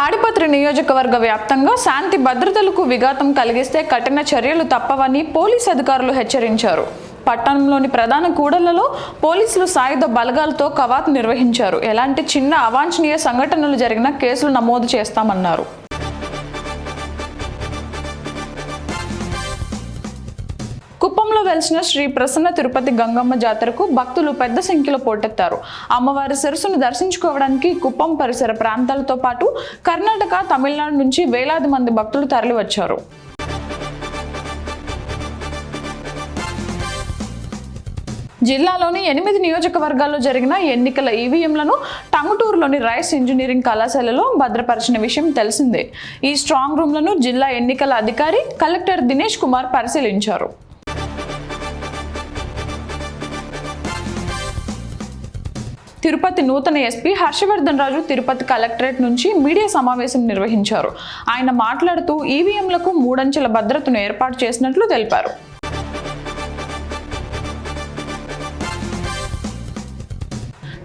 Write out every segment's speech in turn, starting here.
తాడిపత్రి నియోజకవర్గ వ్యాప్తంగా శాంతి భద్రతలకు విఘాతం కలిగిస్తే కఠిన చర్యలు తప్పవని పోలీస్ అధికారులు హెచ్చరించారు. పట్టణంలోని ప్రధాన కూడళ్ళలో పోలీసులు సాయుధ బలగాలతో కవాతు నిర్వహించారు. ఎలాంటి చిన్న అవాంఛనీయ సంఘటనలు జరిగినా కేసులు నమోదు చేస్తామన్నారు. కుప్పంలో వెలిసిన శ్రీ ప్రసన్న తిరుపతి గంగమ్మ జాతరకు భక్తులు పెద్ద సంఖ్యలో పోటెత్తారు. అమ్మవారి సరస్సును దర్శించుకోవడానికి కుప్పం పరిసర ప్రాంతాలతో పాటు కర్ణాటక తమిళనాడు నుంచి వేలాది మంది భక్తులు తరలివచ్చారు. జిల్లాలోని ఎనిమిది నియోజకవర్గాల్లో జరిగిన ఎన్నికల ఈవీఎంలను టంగుటూరులోని రైస్ ఇంజనీరింగ్ కళాశాలలో భద్రపరిచిన విషయం తెలిసిందే. ఈ స్ట్రాంగ్ రూమ్లను జిల్లా ఎన్నికల అధికారి కలెక్టర్ దినేష్ కుమార్ పరిశీలించారు. తిరుపతి నూతన ఎస్పీ హర్షవర్ధన్ రాజు తిరుపతి కలెక్టరేట్ నుంచి మీడియా సమావేశం నిర్వహించారు. ఆయన మాట్లాడుతూ ఈవీఎంలకు మూడంచెల భద్రతను ఏర్పాటు చేసినట్లు తెలిపారు.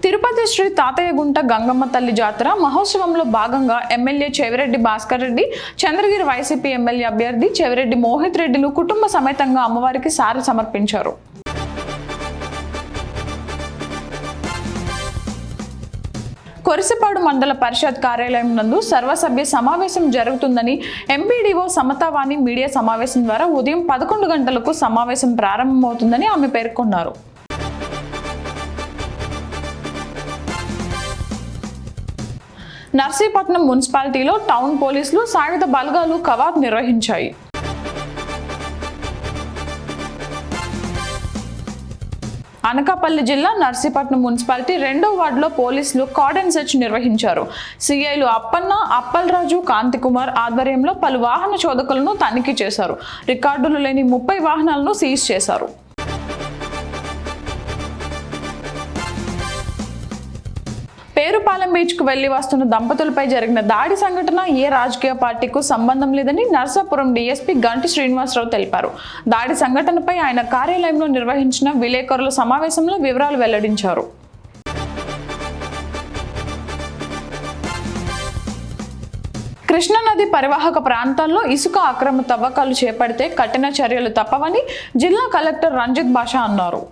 తిరుపతి శ్రీ తాతయ్యగుంట గంగమ్మ తల్లి జాతర మహోత్సవంలో భాగంగా MLA Chevireddy Bhaskar Reddy Chandragiri YCP MLA అభ్యర్థి చెవిరెడ్డి మోహిత్ రెడ్డిలు కుటుంబ సమేతంగా అమ్మవారికి సారి సమర్పించారు. కొరిసపాడు మండల పరిషత్ కార్యాలయం నందు సర్వసభ్య సమావేశం జరుగుతుందని ఎంపీడీఓ సమతావాణి మీడియా సమావేశం ద్వారా ఉదయం పదకొండు గంటలకు సమావేశం ప్రారంభమవుతుందని ఆమె పేర్కొన్నారు. నర్సీపట్నం మున్సిపాలిటీలో టౌన్ పోలీసులు సాయుధ బలగాలు కవాత్ నిర్వహించాయి. అనకాపల్లి జిల్లా నర్సీపట్నం మున్సిపాలిటీ రెండో వార్డులో పోలీసులు కార్డన్ సెర్చ్ నిర్వహించారు. సిఐలు అప్పన్న అప్పలరాజు కాంతికుమార్ ఆధ్వర్యంలో పలు వాహన చోదకులను తనిఖీ చేశారు. రికార్డులు లేని ముప్పై వాహనాలను సీజ్ చేశారు. పేరుపాలెం బీచ్కు వెళ్ళి వస్తున్న దంపతులపై జరిగిన దాడి సంఘటన ఏ రాజకీయ పార్టీకు సంబంధం లేదని నర్సాపురం డీఎస్పీ గంటి శ్రీనివాసరావు తెలిపారు. దాడి సంఘటనపై ఆయన కార్యాలయంలో నిర్వహించిన విలేకరుల సమావేశంలో వివరాలు వెల్లడించారు. కృష్ణానది పరివాహక ప్రాంతాల్లో ఇసుక అక్రమ తవ్వకాలు చేపడితే కఠిన చర్యలు తప్పవని జిల్లా కలెక్టర్ రంజిత్ బాషా అన్నారు.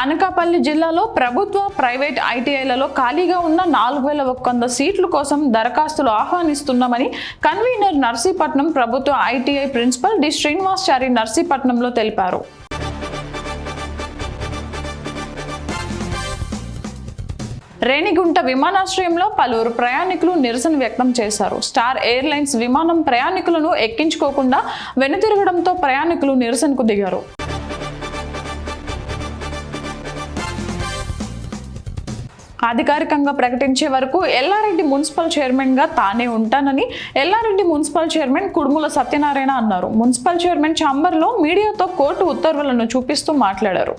అనకాపల్లి జిల్లాలో ప్రభుత్వ ప్రైవేట్ ఐటీఐలలో ఖాళీగా ఉన్న నాలుగు వేల ఒక్క వంద సీట్ల కోసం దరఖాస్తులు ఆహ్వానిస్తున్నామని కన్వీనర్ నర్సీపట్నం ప్రభుత్వ ఐటీఐ ప్రిన్సిపల్ డి శ్రీనివాసచారి నర్సీపట్నంలో తెలిపారు. రేణిగుంట విమానాశ్రయంలో పలువురు ప్రయాణికులు నిరసన వ్యక్తం చేశారు. స్టార్ ఎయిర్లైన్స్ విమానం ప్రయాణికులను ఎక్కించుకోకుండా వెనుతిరగడంతో ప్రయాణికులు నిరసనకు దిగారు. అధికారికంగా ప్రకటించే వరకు ఎల్లారెడ్డి మున్సిపల్ చైర్మన్గా తానే ఉంటానని ఎల్లారెడ్డి మున్సిపల్ చైర్మన్ కుడుముల సత్యనారాయణ అన్నారు. మున్సిపల్ చైర్మన్ ఛాంబర్లో మీడియాతో కోర్టు ఉత్తర్వులను చూపిస్తూ మాట్లాడారు.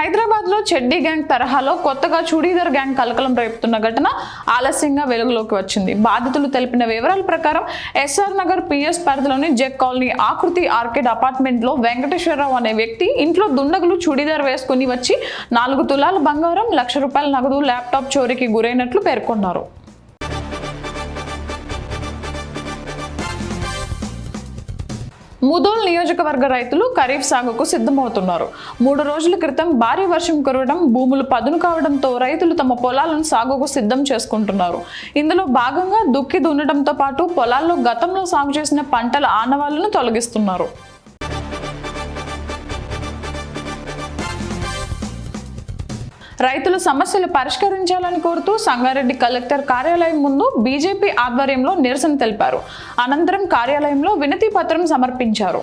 హైదరాబాద్లో చెడ్డీ గ్యాంగ్ తరహాలో కొత్తగా చూడీదర్ గ్యాంగ్ కలకలం రేపుతున్న ఘటన ఆలస్యంగా వెలుగులోకి వచ్చింది. బాధితులు తెలిపిన వివరాల ప్రకారం ఎస్ఆర్ నగర్ పిఎస్ పరిధిలోని జెక్ కాలనీ ఆకృతి ఆర్కిడ్ అపార్ట్మెంట్లో వెంకటేశ్వరరావు అనే వ్యక్తి ఇంట్లో దుండగులు చూడీదార్ వేసుకుని వచ్చి నాలుగు తులాల బంగారం లక్ష రూపాయల నగదు ల్యాప్టాప్ చోరీకి గురైనట్లు పేర్కొన్నారు. ముదోల్ నియోజకవర్గ రైతులు ఖరీఫ్ సాగుకు సిద్ధమవుతున్నారు. మూడు రోజుల క్రితం భారీ వర్షం కురవడం భూములు పదును కావడంతో రైతులు తమ పొలాలను సాగుకు సిద్ధం చేసుకుంటున్నారు. ఇందులో భాగంగా దుక్కి దున్నడంతో పాటు పొలాల్లో గతంలో సాగు చేసిన పంటల ఆనవాళ్ళను తొలగిస్తున్నారు. రైతుల సమస్యలు పరిష్కరించాలని కోరుతూ సంగారెడ్డి కలెక్టర్ కార్యాలయం ముందు బీజేపీ ఆధ్వర్యంలో నిరసన తెలిపారు. అనంతరం కార్యాలయంలో వినతి పత్రం సమర్పించారు.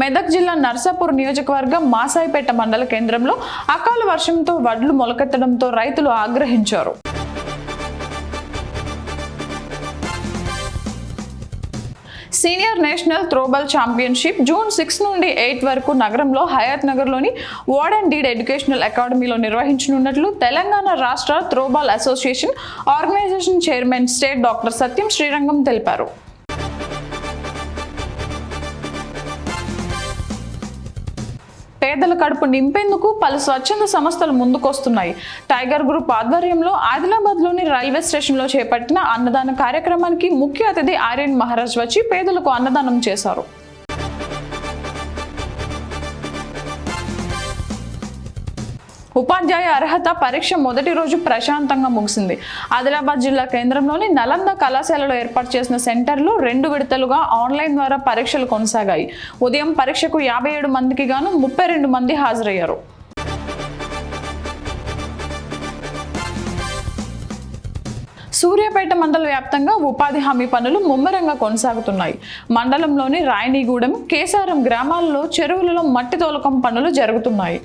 మెదక్ జిల్లా నర్సాపూర్ నియోజకవర్గం మాసాయిపేట మండల కేంద్రంలో అకాల వర్షంతో వడ్లు మొలకెత్తడంతో రైతులు ఆగ్రహించారు. Senior national throwball championship June six నుండి ఎయిట్ వరకు నగరంలో హయాత్ నగర్లోని వార్డ్ అండ్ డీడ్ ఎడ్యుకేషనల్ అకాడమీలో నిర్వహించనున్నట్లు తెలంగాణ రాష్ట్ర throwball association organisation chairman state doctor Satyam Srirangam తెలిపారు. పేదల కడుపు నింపేందుకు పలు స్వచ్ఛంద సంస్థలు ముందుకొస్తున్నాయి. టైగర్ గ్రూప్ ఆధ్వర్యంలో ఆదిలాబాద్లోని రైల్వే స్టేషన్లో చేపట్టిన అన్నదాన కార్యక్రమానికి ముఖ్య అతిథి ఆర్యన్ మహారాజ్ వచ్చి పేదలకు అన్నదానం చేశారు. ఉపాధ్యాయ అర్హత పరీక్ష మొదటి రోజు ప్రశాంతంగా ముగిసింది. ఆదిలాబాద్ జిల్లా కేంద్రంలోని నలంద కళాశాలలో ఏర్పాటు చేసిన సెంటర్లు రెండు విడతలుగా ఆన్లైన్ ద్వారా పరీక్షలు కొనసాగాయి. ఉదయం పరీక్షకు యాభై ఏడు మందికి గాను ముప్పై రెండు మంది హాజరయ్యారు. సూర్యాపేట మండల వ్యాప్తంగా ఉపాధి హామీ పనులు ముమ్మరంగా కొనసాగుతున్నాయి. మండలంలోని రాయనీగూడెం కేసారం గ్రామాలలో చెరువులలో మట్టి తోలకం పనులు జరుగుతున్నాయి.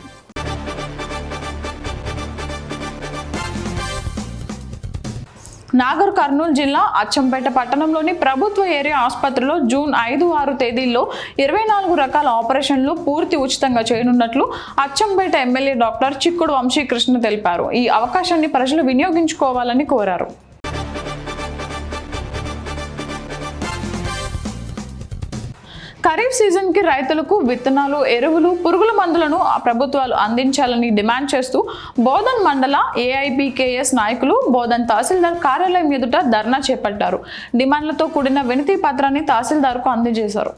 నాగర్ కర్నూలు జిల్లా అచ్చంపేట పట్టణంలోని ప్రభుత్వ ఏరియా ఆసుపత్రిలో జూన్ ఐదు ఆరు తేదీల్లో ఇరవై నాలుగు రకాల ఆపరేషన్లు పూర్తి ఉచితంగా చేయనున్నట్లు అచ్చంపేట ఎమ్మెల్యే డాక్టర్ చిక్కుడు వంశీకృష్ణ తెలిపారు. ఈ అవకాశాన్ని ప్రజలు వినియోగించుకోవాలని కోరారు. ఖరీఫ్ సీజన్కి రైతులకు విత్తనాలు ఎరువులు పురుగుల మందులను ఆ ప్రభుత్వాలు అందించాలని డిమాండ్ చేస్తూ బోధన్ మండల ఏఐబికేఎస్ నాయకులు బోధన్ తహసీల్దార్ కార్యాలయం ఎదుట ధర్నా చేపట్టారు. డిమాండ్లతో కూడిన వినతి పత్రాన్ని తహసీల్దార్కు అందజేశారు.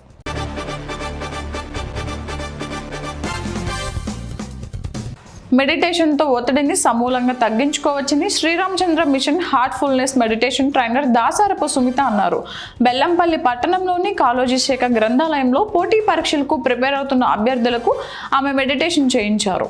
మెడిటేషన్తో ఒత్తిడిని సమూలంగా తగ్గించుకోవచ్చని Sriramachandra mission heartfulness meditation trainer Dasarapu Sumitha అన్నారు. బెల్లంపల్లి పట్టణంలోని కాలోజీ శాఖ గ్రంథాలయంలో పోటీ పరీక్షలకు ప్రిపేర్ అవుతున్న అభ్యర్థులకు ఆమె మెడిటేషన్ చేయించారు.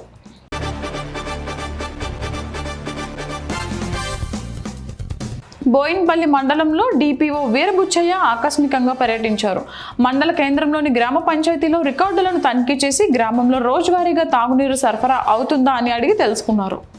బోయిన్పల్లి మండలంలో డిపిఓ వీరబుచ్చయ్య ఆకస్మికంగా పర్యటించారు. మండల కేంద్రంలోని గ్రామ పంచాయతీలో రికార్డులను తనిఖీ చేసి గ్రామంలో రోజువారీగా తాగునీరు సరఫరా అవుతుందా అని అడిగి తెలుసుకున్నారు.